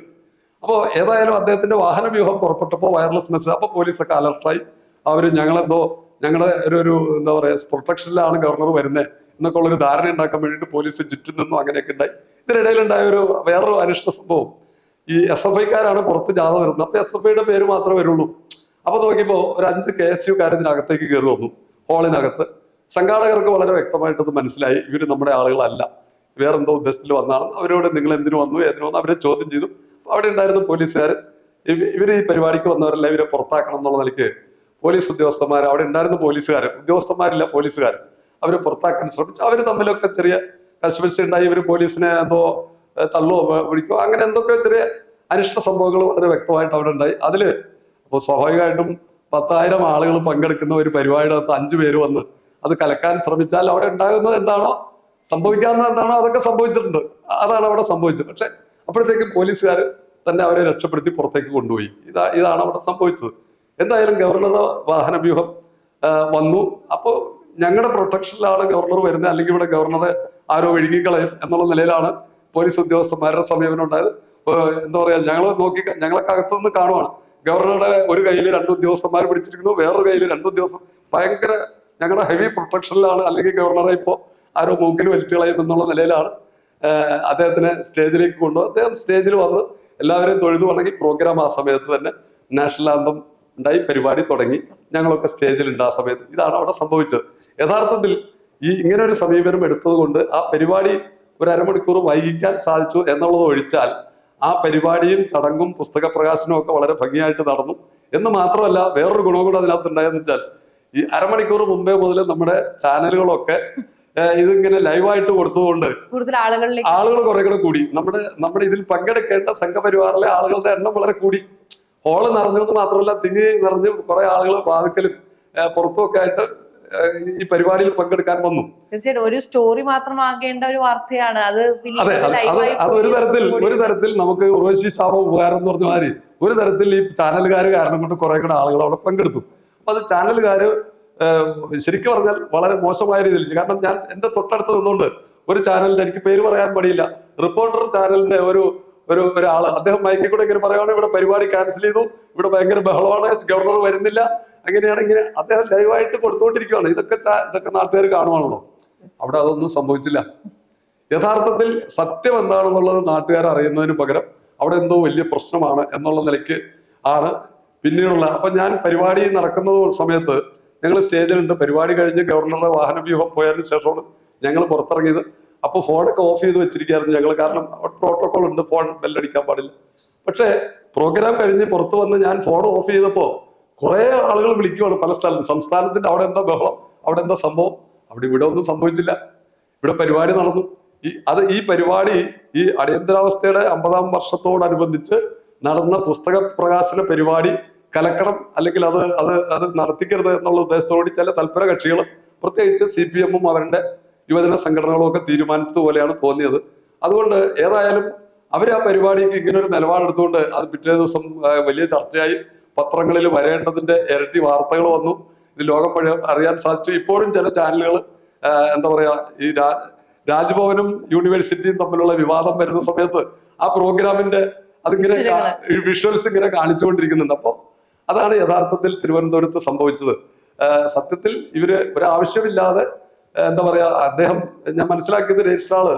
അപ്പോൾ ഏതായാലും അദ്ദേഹത്തിന്റെ വാഹന വ്യൂഹം പുറപ്പെട്ടപ്പോൾ വയർലെസ് മെസ്സേജ് അപ്പോൾ പോലീസൊക്കെ അലർട്ടായി അവർ ഞങ്ങളെന്തോ ഞങ്ങളുടെ ഒരു ഒരു എന്താ പറയുക പ്രൊട്ടക്ഷനിലാണ് ഗവർണർ വരുന്നത് എന്നൊക്കെ ഉള്ളൊരു ധാരണ ഉണ്ടാക്കാൻ വേണ്ടിയിട്ട് പോലീസ് ചുറ്റും നിന്നും അങ്ങനെയൊക്കെ ഉണ്ടായി. ഇതിനിടയിലുണ്ടായ ഒരു വേറൊരു അനിഷ്ട സംഭവം. ഈ എസ് എഫ് ഐക്കാരാണ് പുറത്ത് ജാഥ വരുന്നത്. അപ്പൊ എസ് എഫ് ഐയുടെ പേര് മാത്രമേ വരുള്ളൂ. അപ്പൊ നോക്കിയപ്പോൾ ഒരു അഞ്ച് കെ എസ് യു ഇതിനകത്തേക്ക് കയറി വന്നു ഹോളിനകത്ത് സംഘാടകർക്ക് വളരെ വ്യക്തമായിട്ടത് മനസ്സിലായി. ഇവർ നമ്മുടെ ആളുകളല്ല. വേറെന്തോ ഉദ്ദേശത്തിൽ വന്നതാണെന്ന് അവരോട് നിങ്ങൾ എന്തിനു വന്നു എന്തിനു വന്നു അവരെ ചോദ്യം ചെയ്തു. അവിടെ ഉണ്ടായിരുന്ന പോലീസുകാർ ഇവർ ഈ പരിപാടിക്ക് വന്നവരല്ല ഇവരെ പുറത്താക്കണം എന്നുള്ള നിലയ്ക്ക് പോലീസ് ഉദ്യോഗസ്ഥന്മാർ അവിടെ ഉണ്ടായിരുന്ന പോലീസുകാർ ഉദ്യോഗസ്ഥന്മാരില്ല പോലീസുകാർ അവരെ പുറത്താക്കാൻ ശ്രമിച്ചു. അവർ തമ്മിലൊക്കെ ചെറിയ കശുവശ ഉണ്ടായി. ഇവർ പോലീസിനെ എന്തോ തള്ളോ തള്ളുവോ വ- പിടിക്കോ അങ്ങനെ എന്തൊക്കെ ചെറിയ അനിഷ്ട സംഭവങ്ങൾ വളരെ വ്യക്തമായിട്ട് അവിടെ ഉണ്ടായി. അതിൽ അപ്പോൾ സ്വാഭാവികമായിട്ടും പത്തായിരം ആളുകൾ പങ്കെടുക്കുന്ന ഒരു പരിപാടിയുടെ അകത്ത് അഞ്ചു പേര് വന്ന് അത് കലക്കാൻ ശ്രമിച്ചാൽ അവിടെ ഉണ്ടാകുന്നത് എന്താണോ സംഭവിക്കാവുന്നത് എന്താണ് അതൊക്കെ സംഭവിച്ചിട്ടുണ്ട്. അതാണ് അവിടെ സംഭവിച്ചത്. പക്ഷെ അപ്പോഴത്തേക്കും പോലീസുകാർ തന്നെ അവരെ രക്ഷപ്പെടുത്തി പുറത്തേക്ക് കൊണ്ടുപോയി. ഇതാ ഇതാണ് അവിടെ സംഭവിച്ചത്. എന്തായാലും ഗവർണറുടെ വാഹന വ്യൂഹം വന്നു. അപ്പോൾ ഞങ്ങളുടെ പ്രൊട്ടക്ഷനിലാണ് ഗവർണർ വരുന്നത്. അല്ലെങ്കിൽ ഇവിടെ ഗവർണറെ ആരോ ഒഴുകിക്കളയും എന്നുള്ള നിലയിലാണ് പോലീസ് ഉദ്യോഗസ്ഥന്മാരുടെ സമീപനം ഉണ്ടായത് എന്താ പറയാ ഞങ്ങൾ നോക്കി ഞങ്ങളൊക്കെ അകത്തുനിന്ന് കാണുവാണ്. ഗവർണറുടെ ഒരു കയ്യിൽ രണ്ട് ഉദ്യോഗസ്ഥന്മാർ പിടിച്ചിരിക്കുന്നു. വേറൊരു കയ്യിൽ രണ്ട് ഉദ്യോഗസ്ഥർ ഭയങ്കര ഞങ്ങളുടെ ഹെവി പ്രൊട്ടക്ഷനിലാണ് അല്ലെങ്കിൽ ഗവർണറെ ഇപ്പോൾ ആരോ മൂക്കിൽ വലിച്ചു കളയും എന്നുള്ള നിലയിലാണ്. അദ്ദേഹത്തിനെ സ്റ്റേജിലേക്ക് കൊണ്ടുപോകും അദ്ദേഹം സ്റ്റേജിൽ വന്ന്. എല്ലാവരെയും തൊഴുതു വണങ്ങി പ്രോഗ്രാം ആ സമയത്ത് തന്നെ നാഷണൽ ആന്തം ഉണ്ടായി പരിപാടി തുടങ്ങി. ഞങ്ങളൊക്കെ സ്റ്റേജിൽ സ്റ്റേജിലുണ്ട് ആ സമയത്ത്. ഇതാണ് അവിടെ സംഭവിച്ചത്. യഥാർത്ഥത്തിൽ ഈ ഇങ്ങനെ ഒരു സമീപനം എടുത്തത് കൊണ്ട് ആ പരിപാടി ഒരു അരമണിക്കൂർ വൈകിക്കാൻ സാധിച്ചു എന്നുള്ളത് ഒഴിച്ചാൽ ആ പരിപാടിയും ചടങ്ങും പുസ്തക പ്രകാശനവും ഒക്കെ വളരെ ഭംഗിയായിട്ട് നടന്നു. എന്ന് മാത്രമല്ല വേറൊരു ഗുണം കൂടെ അതിനകത്ത് ഉണ്ടായെന്ന് വെച്ചാൽ ഈ അരമണിക്കൂർ മുമ്പേ മുതൽ നമ്മുടെ ചാനലുകളൊക്കെ ഇതിങ്ങനെ ലൈവായിട്ട് കൊടുത്തതുകൊണ്ട് കൂടുതൽ ആളുകളിലേക്ക് ആളുകൾ കുറെ കൂടെ കൂടി. നമ്മുടെ നമ്മുടെ ഇതിൽ പങ്കെടുക്കേണ്ട സംഘപരിവാറിലെ ആളുകളുടെ എണ്ണം വളരെ കൂടി. ഹോൾ നിറഞ്ഞത് മാത്രമല്ല തിങ്ങി നിറഞ്ഞ് കുറെ ആളുകൾ വാതിക്കലും ഏഹ് പുറത്തുമൊക്കെ ആയിട്ട് ഈ പരിപാടിയിൽ പങ്കെടുക്കാൻ വന്നു. തീർച്ചയായിട്ടും ഒരു സ്റ്റോറി മാത്രമാകേണ്ട ഒരു വാർത്തയാണ്. അത് അതെ അത് ഒരു തരത്തിൽ ഒരു തരത്തിൽ നമുക്ക് ഉറവശി ശാപം ഉപകാരം എന്ന് പറഞ്ഞ മാതിരി ഒരു തരത്തിൽ ഈ ചാനലുകാർ കാരണം കൊണ്ട് കുറെ കൂടെ ആളുകൾ അവിടെ പങ്കെടുത്തു. അപ്പൊ അത് ചാനലുകാര് ഏഹ് ശരിക്കും പറഞ്ഞാൽ വളരെ മോശമായ രീതിയിൽ കാരണം ഞാൻ എന്റെ തൊട്ടടുത്ത് നിന്നുകൊണ്ട് ഒരു ചാനലിന്റെ എനിക്ക് പേര് പറയാൻ പടിയില്ല റിപ്പോർട്ടർ ചാനലിന്റെ ഒരു ഒരു ഒരാൾ. അദ്ദേഹം മൈക്കിൽ കൂടെ ഇങ്ങനെ പറയുകയാണ് ഇവിടെ പരിപാടി ക്യാൻസൽ ചെയ്തു. ഇവിടെ ഭയങ്കര ബഹളമാണ് ഗവർണർ വരുന്നില്ല. അങ്ങനെയാണ് ഇങ്ങനെ അദ്ദേഹം ലൈവായിട്ട് കൊടുത്തുകൊണ്ടിരിക്കുകയാണ് ഇതൊക്കെ ഇതൊക്കെ നാട്ടുകാർ കാണുവാണല്ലോ. അവിടെ അതൊന്നും സംഭവിച്ചില്ല. യഥാർത്ഥത്തിൽ സത്യം എന്താണെന്നുള്ളത് നാട്ടുകാർ അറിയുന്നതിന് പകരം അവിടെ എന്തോ വലിയ പ്രശ്നമാണ് എന്നുള്ള നിലയ്ക്ക് ആണ് പിന്നീടുള്ള. അപ്പൊ ഞാൻ പരിപാടി നടക്കുന്ന സമയത്ത് ഞങ്ങൾ സ്റ്റേജിലുണ്ട്. പരിപാടി കഴിഞ്ഞ് ഗവർണറുടെ വാഹന വ്യൂഹം പോയതിനു ശേഷമാണ് ഞങ്ങൾ പുറത്തിറങ്ങിയത്. അപ്പോൾ ഫോണൊക്കെ ഓഫ് ചെയ്ത് വെച്ചിരിക്കുകയായിരുന്നു ഞങ്ങൾ കാരണം പ്രോട്ടോകോൾ ഉണ്ട്. ഫോൺ ബെല്ലടിക്കാൻ പാടില്ല. പക്ഷേ പ്രോഗ്രാം കഴിഞ്ഞ് പുറത്തു വന്ന് ഞാൻ ഫോൺ ഓഫ് ചെയ്തപ്പോൾ കുറേ ആളുകൾ വിളിക്കുവാണ് പല സ്ഥലത്ത്. സംസ്ഥാനത്തിന്റെ അവിടെ എന്താ ബഹളം? അവിടെ എന്താ സംഭവം? അവിടെ ഇവിടെ ഒന്നും സംഭവിച്ചില്ല. ഇവിടെ പരിപാടി നടന്നു. ഈ അത് ഈ പരിപാടി ഈ അടിയന്തരാവസ്ഥയുടെ അമ്പതാം വർഷത്തോടനുബന്ധിച്ച് നടന്ന പുസ്തക പ്രകാശന പരിപാടി കലക്കണം അല്ലെങ്കിൽ അത് അത് അത് നടത്തിക്കരുത് എന്നുള്ള ഉദ്ദേശത്തോടുകൂടി ചില തൽപര കക്ഷികൾ പ്രത്യേകിച്ച് സി പി എമ്മും അവരുടെ യുവജന സംഘടനകളും ഒക്കെ തീരുമാനിച്ചതുപോലെയാണ് തോന്നിയത്. അതുകൊണ്ട് ഏതായാലും അവർ ആ പരിപാടിക്ക് ഇങ്ങനെ ഒരു നിലപാടെടുത്തുകൊണ്ട് അത് പിറ്റേ ദിവസം വലിയ ചർച്ചയായി പത്രങ്ങളിൽ വരേണ്ടതിന്റെ ഇരട്ടി വാർത്തകൾ വന്നു. ഇത് ലോകം അറിയാൻ സാധിച്ചു. ഇപ്പോഴും ചില ചാനലുകൾ എന്താ പറയാ ഈ രാജ്ഭവനും യൂണിവേഴ്സിറ്റിയും തമ്മിലുള്ള വിവാദം വരുന്ന സമയത്ത് ആ പ്രോഗ്രാമിന്റെ അതിങ്ങനെ വിഷ്വൽസ് ഇങ്ങനെ കാണിച്ചുകൊണ്ടിരിക്കുന്നുണ്ട്. അപ്പൊ അതാണ് യഥാർത്ഥത്തിൽ തിരുവനന്തപുരത്ത് സംഭവിച്ചത്. സത്യത്തിൽ ഇവർ ഒരാവശ്യമില്ലാതെ എന്താ പറയാ അദ്ദേഹം ഞാൻ മനസ്സിലാക്കിയത് രജിസ്ട്രാൾ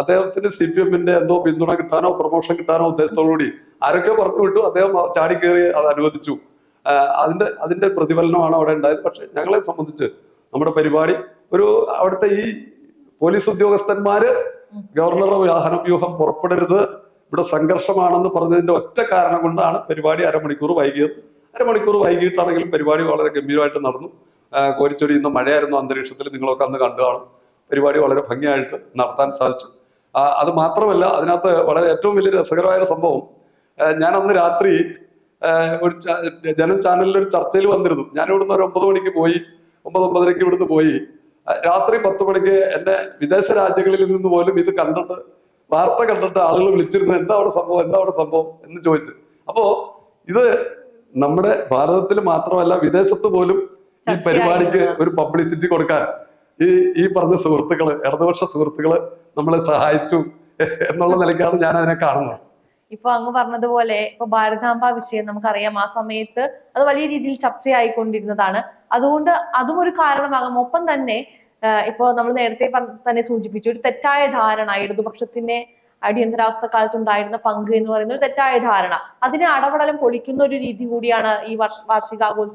അദ്ദേഹത്തിന് സി പി എമ്മിന്റെ എന്തോ പിന്തുണ കിട്ടാനോ പ്രൊമോഷൻ കിട്ടാനോ ഉദ്ദേശത്തോടുകൂടി ആരൊക്കെ പറഞ്ഞു വിട്ടു അദ്ദേഹം ചാടി കയറി അത് അനുവദിച്ചു. അതിന്റെ അതിന്റെ പ്രതിഫലനമാണ് അവിടെ ഉണ്ടായത്. പക്ഷെ ഞങ്ങളെ സംബന്ധിച്ച് നമ്മുടെ പരിപാടി ഒരു അവിടുത്തെ ഈ പോലീസ് ഉദ്യോഗസ്ഥന്മാര് ഗവർണറുടെ വാഹന വ്യൂഹം പുറപ്പെടരുത് ഇവിടെ സംഘർഷമാണെന്ന് പറഞ്ഞതിന്റെ ഒറ്റ കാരണം കൊണ്ടാണ് പരിപാടി അരമണിക്കൂർ വൈകിയത്. അരമണിക്കൂർ വൈകിട്ടാണെങ്കിലും പരിപാടി വളരെ ഗംഭീരമായിട്ട് നടന്നു. കോരിച്ചൊരിയുന്ന മഴയായിരുന്നു അന്തരീക്ഷത്തിൽ. നിങ്ങളൊക്കെ അന്ന് കണ്ടു കാണും. പരിപാടി വളരെ ഭംഗിയായിട്ട് നടത്താൻ സാധിച്ചു. അത് മാത്രമല്ല അതിനകത്ത് വളരെ ഏറ്റവും വലിയ രസകരമായ സംഭവം ഞാൻ അന്ന് രാത്രി ഒരു ജനം ചാനലിൽ ഒരു ചർച്ചയിൽ വന്നിരുന്നു. ഞാൻ ഇവിടുന്ന് ഒരു ഒമ്പത് മണിക്ക് പോയി ഒമ്പത് ഒമ്പതരയ്ക്ക് ഇവിടുന്ന് പോയി. രാത്രി പത്ത് മണിക്ക് എന്നെ വിദേശ രാജ്യങ്ങളിൽ നിന്ന് പോലും ഇത് കണ്ടിട്ട് വാർത്ത കണ്ടിട്ട് ആളുകൾ വിളിച്ചിരുന്നു എന്താ അവിടെ സംഭവം? എന്താ അവിടെ സംഭവം? എന്ന് ചോദിച്ചു. അപ്പോ ഇത് നമ്മുടെ ഭാരതത്തിൽ മാത്രമല്ല വിദേശത്ത് പോലും ഈ പരിപാടിക്ക് ഒരു പബ്ലിസിറ്റി കൊടുക്കാൻ ഈ ഈ പറഞ്ഞ സുഹൃത്തുക്കൾ ഇടതുപക്ഷ സുഹൃത്തുക്കൾ നമ്മളെ സഹായിച്ചു എന്നുള്ള നിലയ്ക്കാണ് ഞാൻ അതിനെ കാണുന്നത്. ഇപ്പൊ അങ്ങ് പറഞ്ഞതുപോലെ ഇപ്പൊ ഭാരതാംബ വിഷയം നമുക്കറിയാം. ആ സമയത്ത് അത് വലിയ രീതിയിൽ ചർച്ചയായിക്കൊണ്ടിരുന്നതാണ്. അതുകൊണ്ട് അതും ഒരു കാരണമാകാം. ഒപ്പം തന്നെ ഇപ്പോ നമ്മൾ നേരത്തെ തന്നെ സൂചിപ്പിച്ചു ഒരു തെറ്റായ ധാരണ ഇടതുപക്ഷത്തിന്റെ അടിയന്തരാവസ്ഥ കാലത്ത് ഉണ്ടായിരുന്ന പങ്ക് എന്ന് പറയുന്ന ഒരു തെറ്റായ ധാരണ. അതിനെ അടപടലം പൊളിക്കുന്ന ഒരു രീതി കൂടിയാണ് ഈ വർഷ വാർഷികാഘോഷ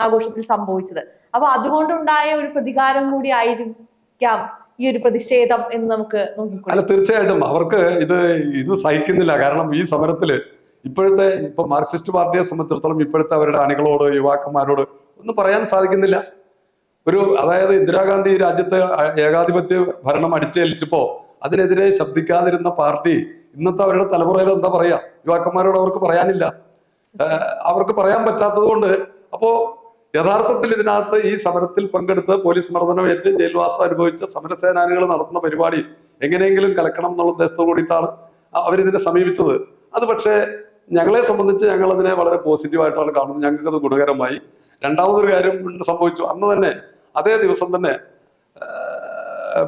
ആഘോഷത്തിൽ സംഭവിച്ചത്. അപ്പൊ അതുകൊണ്ടുണ്ടായ ഒരു പ്രതികാരം കൂടി ആയിരിക്കാം ഈ ഒരു പ്രതിഷേധം എന്ന് നമുക്ക് അല്ല തീർച്ചയായിട്ടും. അവർക്ക് ഇത് ഇത് സഹിക്കുന്നില്ല. കാരണം ഈ സമരത്തിൽ ഇപ്പോഴത്തെ ഇപ്പൊ മാർക്സിസ്റ്റ് പാർട്ടിയെ സംബന്ധിച്ചിടത്തോളം ഇപ്പോഴത്തെ അവരുടെ അണികളോട് യുവാക്കന്മാരോട് ഒന്നും പറയാൻ സാധിക്കുന്നില്ല. ഒരു അതായത് ഇന്ദിരാഗാന്ധി രാജ്യത്തെ ഏകാധിപത്യ ഭരണം അടിച്ചേൽച്ചപ്പോ അതിനെതിരെ ശബ്ദിക്കാതിരുന്ന പാർട്ടി ഇന്നത്തെ അവരുടെ തലമുറയിൽ എന്താ പറയാ? യുവാക്കന്മാരോട് അവർക്ക് പറയാനില്ല. അവർക്ക് പറയാൻ പറ്റാത്തത് കൊണ്ട് അപ്പോ യഥാർത്ഥത്തിൽ ഇതിനകത്ത് ഈ സമരത്തിൽ പങ്കെടുത്ത് പോലീസ് മർദ്ദനമേറ്റ് ജയിൽവാസം അനുഭവിച്ച സമരസേനാനികൾ നടത്തുന്ന പരിപാടി എങ്ങനെയെങ്കിലും കലക്കണം എന്നുള്ള ഉദ്ദേശത്തോടു കൂടിയിട്ടാണ് അവരിതിനെ സമീപിച്ചത്. അത് പക്ഷേ ഞങ്ങളെ സംബന്ധിച്ച് ഞങ്ങൾ അതിനെ വളരെ പോസിറ്റീവായിട്ടാണ് കാണുന്നത്. ഞങ്ങൾക്ക് അത് ഗുണകരമായി. രണ്ടാമതൊരു കാര്യം സംഭവിച്ചു. അന്ന് തന്നെ അതേ ദിവസം തന്നെ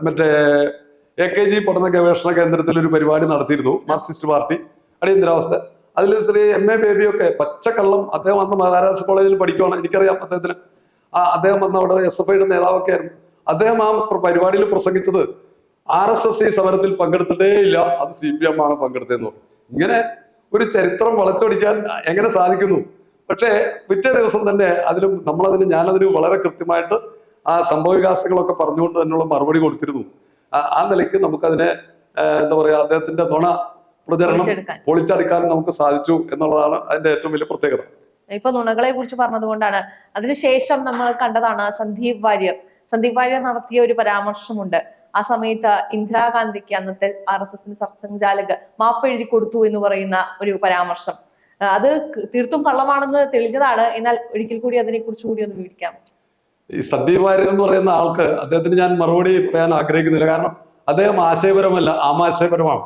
മറ്റേ എ കെ ജി പഠന ഗവേഷണ കേന്ദ്രത്തിൽ ഒരു പരിപാടി നടത്തിയിരുന്നു മാർക്സിസ്റ്റ് പാർട്ടി. അടിയന്തരാവസ്ഥ അതിൽ ശ്രീ എം എ ബേബിയൊക്കെ പച്ചക്കള്ളം അദ്ദേഹം വന്ന മഹാരാജ് കോളേജിൽ പഠിക്കുവാണ് എനിക്കറിയാം അദ്ദേഹത്തിന്. ആ അദ്ദേഹം വന്ന അവിടെ എസ് എഫ് ഐയുടെ നേതാവൊക്കെ ആയിരുന്നു. അദ്ദേഹം ആ പരിപാടിയിൽ പ്രസംഗിച്ചത് ആർ എസ് എസ് ഈ സമരത്തിൽ പങ്കെടുത്തിട്ടേ ഇല്ല അത് സി പി എം ആണ് പങ്കെടുത്തതെന്ന്. ഇങ്ങനെ ഒരു ചരിത്രം വളച്ചൊടിക്കാൻ എങ്ങനെ സാധിക്കുന്നു? പക്ഷേ പിറ്റേ ദിവസം തന്നെ അതിലും നമ്മളതിന് ഞാനതിന് വളരെ കൃത്യമായിട്ട് ആ സംഭവവികാസങ്ങളൊക്കെ പറഞ്ഞുകൊണ്ട് തന്നെയുള്ള മറുപടി കൊടുത്തിരുന്നു. ആ- നിലയ്ക്ക് നമുക്കതിനെ എന്താ പറയാ അദ്ദേഹത്തിന്റെ നുണ പ്രചരണം പൊളിച്ചെടുക്കാൻ. നമുക്ക് സാധിച്ചു എന്നുള്ളതാണ് അതിന്റെ ഏറ്റവും വലിയ പ്രത്യേകത. ഇപ്പൊ നുണകളെ കുറിച്ച് പറഞ്ഞതുകൊണ്ടാണ്. അതിനുശേഷം നമ്മൾ കണ്ടതാണ് സന്ദീപ് വാര്യർ. സന്ദീപ് വാര്യർ നടത്തിയ ഒരു പരാമർശമുണ്ട്. ആ സമയത്ത് ഇന്ദിരാഗാന്ധിക്ക് അന്നത്തെ ആർ എസ് എസിന്റെ സംഘചാലക് മാപ്പ് എഴുതി കൊടുത്തു എന്ന് പറയുന്ന ഒരു പരാമർശം. അത് തീർത്തും കള്ളമാണെന്ന് തെളിഞ്ഞതാണ്. എന്നാൽ ഒരിക്കൽ കൂടി അതിനെ കുറിച്ച് കൂടി ഒന്ന് വിവരിക്കാം ഈ സന്ദീപ് വാര്യർ എന്ന് പറയുന്ന ആൾക്ക് അദ്ദേഹത്തിന് ഞാൻ മറുപടി പറയാൻ ആഗ്രഹിക്കുന്നില്ല. കാരണം അദ്ദേഹം ആശയപരമല്ല ആമാശയപരമാണ്.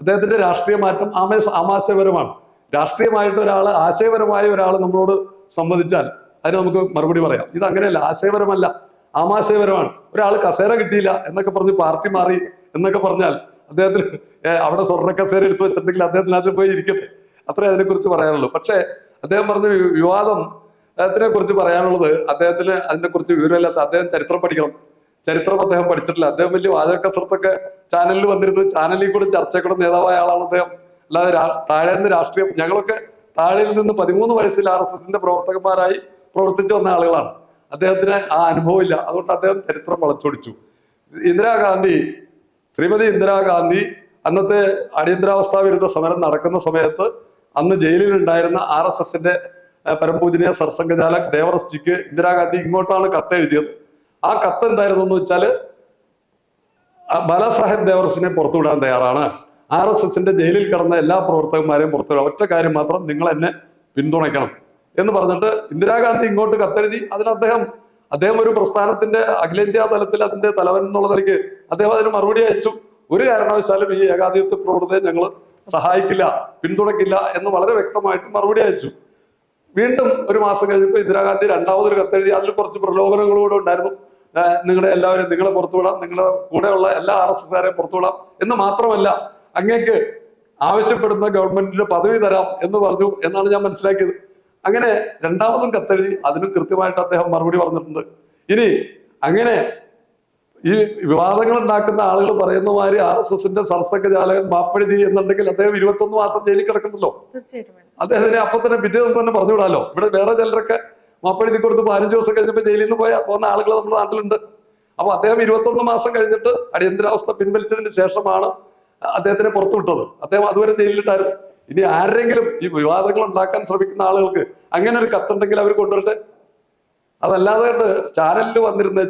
അദ്ദേഹത്തിന്റെ രാഷ്ട്രീയ മാറ്റം ആമേ ആമാശയപരമാണ്. രാഷ്ട്രീയമായിട്ട് ഒരാൾ ആശയപരമായ ഒരാൾ നമ്മളോട് സംവദിച്ചാൽ അതിന് നമുക്ക് മറുപടി പറയാം. ഇത് അങ്ങനെയല്ല ആശയപരമല്ല ആമാശയപരമാണ്. ഒരാൾ കസേര കിട്ടിയില്ല എന്നൊക്കെ പറഞ്ഞ് പാർട്ടി മാറി എന്നൊക്കെ പറഞ്ഞാൽ അദ്ദേഹത്തിന് അവിടെ സ്വർണ കസേര എടുത്ത് വെച്ചിട്ടുണ്ടെങ്കിൽ അദ്ദേഹത്തിന് അതിൽ പോയി ഇരിക്കട്ടെ. അത്രേ അതിനെക്കുറിച്ച് പറയാനുള്ളൂ. പക്ഷേ അദ്ദേഹം പറഞ്ഞ വിവാദം അദ്ദേഹത്തിനെ കുറിച്ച് പറയാനുള്ളത് അദ്ദേഹത്തിന് അതിനെ കുറിച്ച് വിവരമില്ലാത്ത അദ്ദേഹം ചരിത്രം പഠിക്കണം. ചരിത്രം അദ്ദേഹം പഠിച്ചിട്ടില്ല. അദ്ദേഹം വലിയ വാചക കസരത്തൊക്കെ ചാനലിൽ വന്നിരുന്നു. ചാനലിൽ കൂടെ ചർച്ചയ്ക്കൂടെ നേതാവായ ആളാണ് അദ്ദേഹം. അല്ലാതെ താഴെ നിന്ന് രാഷ്ട്രീയം ഞങ്ങളൊക്കെ താഴെയിൽ നിന്ന് പതിമൂന്ന് വയസ്സിൽ ആർ എസ് എസിന്റെ പ്രവർത്തകന്മാരായി പ്രവർത്തിച്ചു വന്ന ആളുകളാണ്. അദ്ദേഹത്തിന് ആ അനുഭവം ഇല്ല. അതുകൊണ്ട് അദ്ദേഹം ചരിത്രം വളച്ചൊടിച്ചു. ഇന്ദിരാഗാന്ധി ശ്രീമതി ഇന്ദിരാഗാന്ധി അന്നത്തെ അടിയന്തരാവസ്ഥാ വിരുദ്ധ സമരം നടക്കുന്ന സമയത്ത് അന്ന് ജയിലിൽ ഉണ്ടായിരുന്ന ആർ എസ് എസിന്റെ പരംപൂജനീയ സർസംഘചാലക് ദേവറസ്ജിക്ക് ഇന്ദിരാഗാന്ധി ഇങ്ങോട്ടാണ് കത്ത് എഴുതിയത്. ആ കത്ത് എന്തായിരുന്നു എന്ന് വെച്ചാൽ ബാലാസാഹേബ് ദേവറസിനെ പുറത്തുവിടാൻ തയ്യാറാണ്. ആർ എസ് എസിന്റെ ജയിലിൽ കിടന്ന എല്ലാ പ്രവർത്തകന്മാരെയും പുറത്തുവിടാം ഒറ്റ കാര്യം മാത്രം നിങ്ങൾ എന്നെ പിന്തുണയ്ക്കണം എന്ന് പറഞ്ഞിട്ട് ഇന്ദിരാഗാന്ധി ഇങ്ങോട്ട് കത്തെഴുതി. അതിന് അദ്ദേഹം അദ്ദേഹം ഒരു പ്രസ്ഥാനത്തിന്റെ അഖിലേന്ത്യാ തലത്തിൽ അതിന്റെ തലവൻ എന്നുള്ള നിലയ്ക്ക് അദ്ദേഹം അതിന് മറുപടി അയച്ചു. ഒരു കാരണവശാലും ഈ ഏകാധിപത്യ പ്രവൃത്തിയെ ഞങ്ങൾ സഹായിക്കില്ല പിന്തുണയ്ക്കില്ല എന്ന് വളരെ വ്യക്തമായിട്ട് മറുപടി അയച്ചു. വീണ്ടും ഒരു മാസം കഴിഞ്ഞപ്പോൾ ഇന്ദിരാഗാന്ധി രണ്ടാമതൊരു കത്തെഴുതി അതിൽ കുറച്ച് പ്രലോഭനങ്ങളൂടെ ഉണ്ടായിരുന്നു. നിങ്ങളുടെ എല്ലാവരും നിങ്ങളെ പുറത്തുവിടാം നിങ്ങളുടെ കൂടെയുള്ള എല്ലാ ആർ എസ് എസ്കാരെയും പുറത്തുവിടാം എന്ന് മാത്രമല്ല അങ്ങേക്ക് ആവശ്യപ്പെടുന്ന ഗവൺമെന്റിന്റെ പദവി തരാം എന്ന് പറഞ്ഞു എന്നാണ് ഞാൻ മനസ്സിലാക്കിയത്. അങ്ങനെ രണ്ടാമതും കത്തെഴുതി അതിനും കൃത്യമായിട്ട് അദ്ദേഹം മറുപടി പറഞ്ഞിട്ടുണ്ട്. ഇനി അങ്ങനെ ഈ വിവാദങ്ങൾ ഉണ്ടാക്കുന്ന ആളുകൾ പറയുന്ന മാതിരി ആർ എസ് എസിന്റെ സർസംഘ ജാലകൻ മാപ്പഴുതി എന്നുണ്ടെങ്കിൽ അദ്ദേഹം ഇരുപത്തൊന്ന് മാസം ജയിലിൽ കിടക്കുന്നല്ലോ അദ്ദേഹത്തിന് അപ്പൊ തന്നെ പിറ്റേ ദിവസം തന്നെ പറഞ്ഞു വിടാലോ ഇവിടെ വേറെ ചിലരൊക്കെ മാപ്പഴുതി കൊടുത്ത് പതിനഞ്ച് ദിവസം കഴിഞ്ഞപ്പോൾ ജയിലിൽ നിന്ന് പോയ പോകുന്ന ആളുകൾ നമ്മുടെ നാട്ടിലുണ്ട്. അപ്പൊ അദ്ദേഹം ഇരുപത്തൊന്ന് മാസം കഴിഞ്ഞിട്ട് അടിയന്തരാവസ്ഥ പിൻവലിച്ചതിന് ശേഷമാണ് അദ്ദേഹത്തിനെ പുറത്തുവിട്ടത് അദ്ദേഹം അതുവരെ ജയിലിലിട്ടായിരുന്നു. ഇനി ആരെങ്കിലും ഈ വിവാദങ്ങൾ ഉണ്ടാക്കാൻ ശ്രമിക്കുന്ന ആളുകൾക്ക് അങ്ങനെ ഒരു കത്തുണ്ടെങ്കിൽ അവർ കൊണ്ടുവരട്ടെ? അതല്ലാതെ കൊണ്ട് ചാനലിൽ വന്നിരുന്ന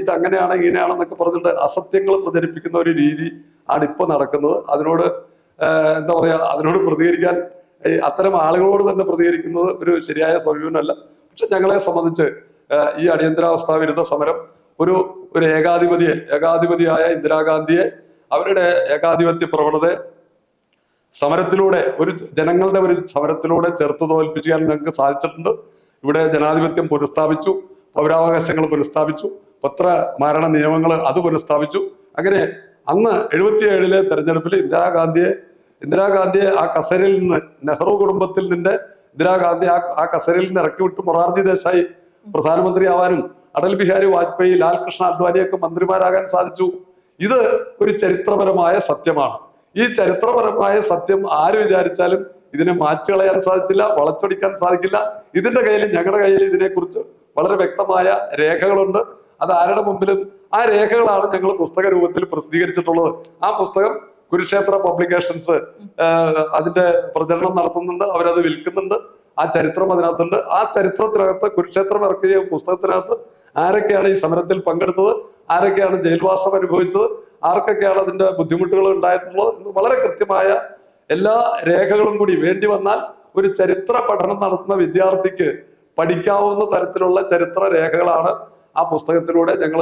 ഇത് അങ്ങനെയാണ് ഇങ്ങനെയാണെന്നൊക്കെ പറഞ്ഞിട്ട് അസത്യങ്ങൾ പ്രചരിപ്പിക്കുന്ന ഒരു രീതി ആണ് ഇപ്പൊ നടക്കുന്നത്. അതിനോട് എന്താ പറയാ അതിനോട് പ്രതികരിക്കാൻ അത്തരം ആളുകളോട് തന്നെ പ്രതികരിക്കുന്നത് ഒരു ശരിയായ സമീപനമല്ല. പക്ഷെ ഞങ്ങളെ സംബന്ധിച്ച് ഈ അടിയന്തരാവസ്ഥാ വിരുദ്ധ സമരം ഒരു ഒരു ഏകാധിപതിയെ ഏകാധിപതിയായ ഇന്ദിരാഗാന്ധിയെ അവരുടെ ഏകാധിപത്യ പ്രവണത സമരത്തിലൂടെ ഒരു ജനങ്ങളുടെ ഒരു സമരത്തിലൂടെ ചെറുത്തു തോൽപ്പിക്കാൻ ഞങ്ങൾക്ക് സാധിച്ചിട്ടുണ്ട്. ഇവിടെ ജനാധിപത്യം പുനഃസ്ഥാപിച്ചു പൗരാവകാശങ്ങൾ പുനഃസ്ഥാപിച്ചു പത്ര മരണ നിയമങ്ങൾ അത് പുനഃസ്ഥാപിച്ചു. അങ്ങനെ അന്ന് എഴുപത്തിയേഴിലെ തെരഞ്ഞെടുപ്പിൽ ഇന്ദിരാഗാന്ധിയെ ഇന്ദിരാഗാന്ധിയെ ആ കസരിൽ നിന്ന് നെഹ്റു കുടുംബത്തിൽ നിന്ന് ഇന്ദിരാഗാന്ധി ആ ആ കസരിൽ നിന്ന് ഇറക്കി വിട്ട് മൊറാർജി ദേശായി പ്രധാനമന്ത്രിയാവാനും അടൽ ബിഹാരി വാജ്പേയി ലാൽകൃഷ്ണ അദ്വാനിയൊക്കെ മന്ത്രിമാരാകാൻ സാധിച്ചു. ഇത് ഒരു ചരിത്രപരമായ സത്യമാണ്. ഈ ചരിത്രപരമായ സത്യം ആര് വിചാരിച്ചാലും ഇതിനെ മാറ്റി കളയാൻ സാധിച്ചില്ല വളച്ചൊടിക്കാൻ സാധിക്കില്ല. ഇതിന്റെ കയ്യിൽ ഞങ്ങളുടെ കയ്യിൽ ഇതിനെക്കുറിച്ച് വളരെ വ്യക്തമായ രേഖകളുണ്ട്. അത് ആരുടെ മുമ്പിലും ആ രേഖകളാണ് ഞങ്ങൾ പുസ്തക രൂപത്തിൽ പ്രസിദ്ധീകരിച്ചിട്ടുള്ളത്. ആ പുസ്തകം കുരുക്ഷേത്ര പബ്ലിക്കേഷൻസ് അതിന്റെ പ്രചരണം നടത്തുന്നുണ്ട്. അവരത് വിൽക്കുന്നുണ്ട്. ആ ചരിത്രം അതിനകത്തുണ്ട്. ആ ചരിത്രത്തിനകത്ത് കുരുക്ഷേത്രം ഇറക്കിയ പുസ്തകത്തിനകത്ത് ആരൊക്കെയാണ് ഈ സമരത്തിൽ പങ്കെടുത്തത്? ആരൊക്കെയാണ് ജയിൽവാസം അനുഭവിച്ചത്? ആർക്കൊക്കെയാണ് അതിന്റെ ബുദ്ധിമുട്ടുകൾ ഉണ്ടായിട്ടുള്ളത്? വളരെ കൃത്യമായ എല്ലാ രേഖകളും കൂടി വേണ്ടി വന്നാൽ ഒരു ചരിത്ര പഠനം നടത്തുന്ന വിദ്യാർത്ഥിക്ക് പഠിക്കാവുന്ന തരത്തിലുള്ള ചരിത്ര രേഖകളാണ് ആ പുസ്തകത്തിലൂടെ ഞങ്ങൾ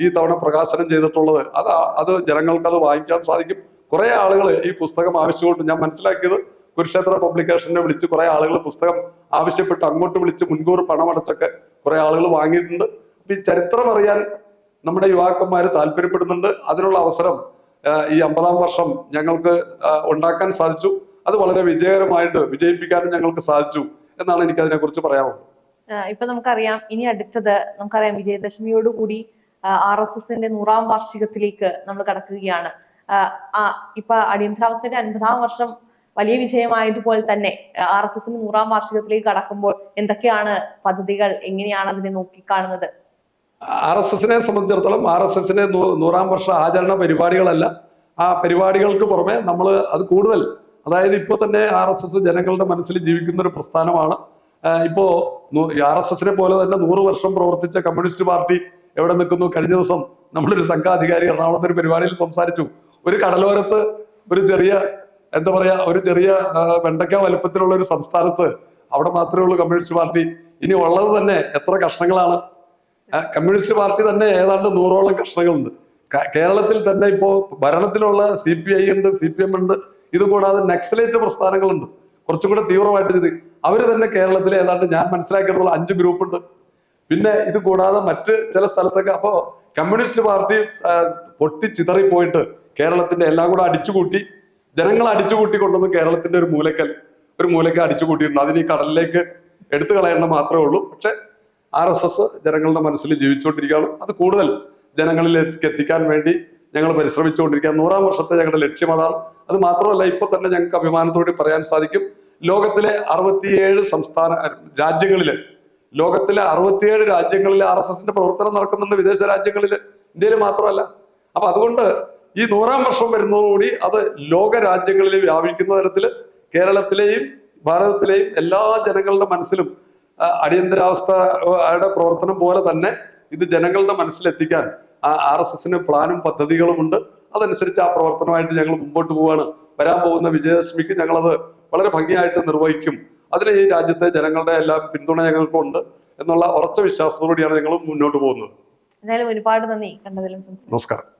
ഈ തവണ പ്രകാശനം ചെയ്തിട്ടുള്ളത്. അത് അത് ജനങ്ങൾക്ക് അത് വാങ്ങിക്കാൻ സാധിക്കും. കുറെ ആളുകൾ ഈ പുസ്തകം ആവശ്യമുണ്ട് ഞാൻ മനസ്സിലാക്കിയത് കുരുക്ഷേത്ര പബ്ലിക്കേഷനെ വിളിച്ച് കുറെ ആളുകൾ പുസ്തകം ആവശ്യപ്പെട്ട്. അങ്ങോട്ട് വിളിച്ച് മുൻകൂർ പണമടച്ചൊക്കെ കുറെ ആളുകൾ വാങ്ങിയിട്ടുണ്ട്. അപ്പൊ ഈ ചരിത്രം അറിയാൻ നമ്മുടെ യുവാക്കന്മാർ താല്പര്യപ്പെടുന്നുണ്ട്. അതിനുള്ള അവസരം ഈ അമ്പതാം വർഷം ഞങ്ങൾക്ക് ഉണ്ടാക്കാൻ സാധിച്ചു. അത് വളരെ വിജയകരമായിട്ട് വിജയിപ്പിക്കാനും ഞങ്ങൾക്ക് സാധിച്ചു എന്നാണ് എനിക്ക് അതിനെക്കുറിച്ച് പറയാനുള്ളത്. ഇപ്പൊ നമുക്കറിയാം ഇനി അടുത്തത് നമുക്കറിയാം വിജയദശമിയോടുകൂടി ആർ എസ് എസിന്റെ നൂറാം വാർഷികത്തിലേക്ക് നമ്മൾ കടക്കുകയാണ്. ഇപ്പൊ അടിയന്തരാവസ്ഥയുടെ അൻപതാം വർഷം വലിയ വിജയമായതുപോലെ തന്നെ ആർ എസ് എസിന്റെ നൂറാം വാർഷികത്തിലേക്ക് കടക്കുമ്പോൾ എന്തൊക്കെയാണ് പദ്ധതികൾ എങ്ങനെയാണ് അതിനെ നോക്കിക്കാണുന്നത്? ആർ എസ് എസിനെ സംബന്ധിച്ചിടത്തോളം ആർ എസ് എസിന്റെ നൂറാം വർഷ ആചരണ പരിപാടികളല്ല. ആ പരിപാടികൾക്ക് പുറമെ നമ്മൾ അത് കൂടുതൽ അതായത് ഇപ്പോൾ തന്നെ ആർ എസ് എസ് ജനങ്ങളുടെ മനസ്സിൽ ജീവിക്കുന്ന ഒരു പ്രസ്ഥാനമാണ്. ഇപ്പോൾ ഇപ്പോ ആർ എസ് എസിനെ പോലെ തന്നെ നൂറ് വർഷം പ്രവർത്തിച്ച കമ്മ്യൂണിസ്റ്റ് പാർട്ടി എവിടെ നിൽക്കുന്നു? കഴിഞ്ഞ ദിവസം നമ്മളൊരു സംഘാധികാരി എറണാകുളത്ത് ഒരു പരിപാടിയിൽ സംസാരിച്ചു. ഒരു കടലോരത്ത് ഒരു ചെറിയ എന്താ പറയുക ഒരു ചെറിയ വെണ്ടക്ക വലുപ്പത്തിലുള്ള ഒരു സംസ്ഥാനത്ത് അവിടെ മാത്രമേ ഉള്ളൂ കമ്മ്യൂണിസ്റ്റ് പാർട്ടി. ഇനി ഉള്ളത് തന്നെ എത്ര കഷ്ണങ്ങളാണ്. കമ്മ്യൂണിസ്റ്റ് പാർട്ടി തന്നെ ഏതാണ്ട് നൂറോളം കർഷകരുണ്ട് കേരളത്തിൽ തന്നെ ഇപ്പോൾ ഭരണത്തിലുള്ള സി പി ഐ ഉണ്ട് സി പി എം ഉണ്ട്. ഇത് കൂടാതെ നക്സലേറ്റ് പ്രസ്ഥാനങ്ങളുണ്ട്. കുറച്ചും കൂടെ തീവ്രമായിട്ട് ഇത് അവർ തന്നെ കേരളത്തിൽ ഏതാണ്ട് ഞാൻ മനസ്സിലാക്കിയിട്ടുള്ള അഞ്ച് ഗ്രൂപ്പ് ഉണ്ട് പിന്നെ ഇത് കൂടാതെ മറ്റ് ചില സ്ഥലത്തൊക്കെ അപ്പോൾ കമ്മ്യൂണിസ്റ്റ് പാർട്ടി പൊട്ടി ചിതറി പോയിട്ട് കേരളത്തിന്റെ എല്ലാം കൂടെ അടിച്ചുകൂട്ടി ജനങ്ങൾ അടിച്ചുകൂട്ടി കൊണ്ടുവന്ന് കേരളത്തിന്റെ ഒരു മൂലക്കൽ ഒരു മൂലക്ക അടിച്ചുകൂട്ടിയിട്ടുണ്ട്. അതിന് ഈ കടലിലേക്ക് എടുത്തു കളയേണ്ട മാത്രമേ ഉള്ളൂ. പക്ഷെ ആർ എസ് എസ് ജനങ്ങളുടെ മനസ്സിൽ ജീവിച്ചുകൊണ്ടിരിക്കുകയാണ്. അത് കൂടുതൽ ജനങ്ങളിലേക്ക് എത്തിക്കാൻ വേണ്ടി ഞങ്ങൾ പരിശ്രമിച്ചുകൊണ്ടിരിക്കുക നൂറാം വർഷത്തെ ഞങ്ങളുടെ ലക്ഷ്യം അതാണ്. അത് മാത്രമല്ല ഇപ്പൊ തന്നെ ഞങ്ങൾക്ക് അഭിമാനത്തോടെ പറയാൻ സാധിക്കും. ലോകത്തിലെ അറുപത്തിയേഴ് സംസ്ഥാന രാജ്യങ്ങളിൽ ലോകത്തിലെ അറുപത്തിയേഴ് രാജ്യങ്ങളിൽ ആർ എസ് എസിന്റെ പ്രവർത്തനം നടക്കുന്നുണ്ട്. വിദേശ രാജ്യങ്ങളിൽ ഇന്ത്യയിൽ മാത്രമല്ല. അപ്പൊ അതുകൊണ്ട് ഈ നൂറാം വർഷം വരുന്നതോടുകൂടി അത് ലോക രാജ്യങ്ങളിൽ വ്യാപിക്കുന്ന തരത്തിൽ കേരളത്തിലെയും ഭാരതത്തിലെയും എല്ലാ ജനങ്ങളുടെ മനസ്സിലും അടിയന്തരാവസ്ഥയുടെ പ്രവർത്തനം പോലെ തന്നെ ഇത് ജനങ്ങളുടെ മനസ്സിലെത്തിക്കാൻ ആർ എസ് എസിന് പ്ലാനും പദ്ധതികളും ഉണ്ട്. അതനുസരിച്ച് ആ പ്രവർത്തനമായിട്ട് ഞങ്ങൾ മുമ്പോട്ട് പോവാണ്. വരാൻ പോകുന്ന വിജയദശമിക്ക് ഞങ്ങളത് വളരെ ഭംഗിയായിട്ട് നിർവഹിക്കും. അതിന് ഈ രാജ്യത്തെ ജനങ്ങളുടെ എല്ലാ പിന്തുണ ഞങ്ങൾക്കുണ്ട് എന്നുള്ള ഉറച്ച വിശ്വാസത്തോടെയാണ് ഞങ്ങൾ മുന്നോട്ട് പോകുന്നത്. എന്തായാലും ഒരുപാട് നന്ദി കണ്ടതിലും നമസ്കാരം.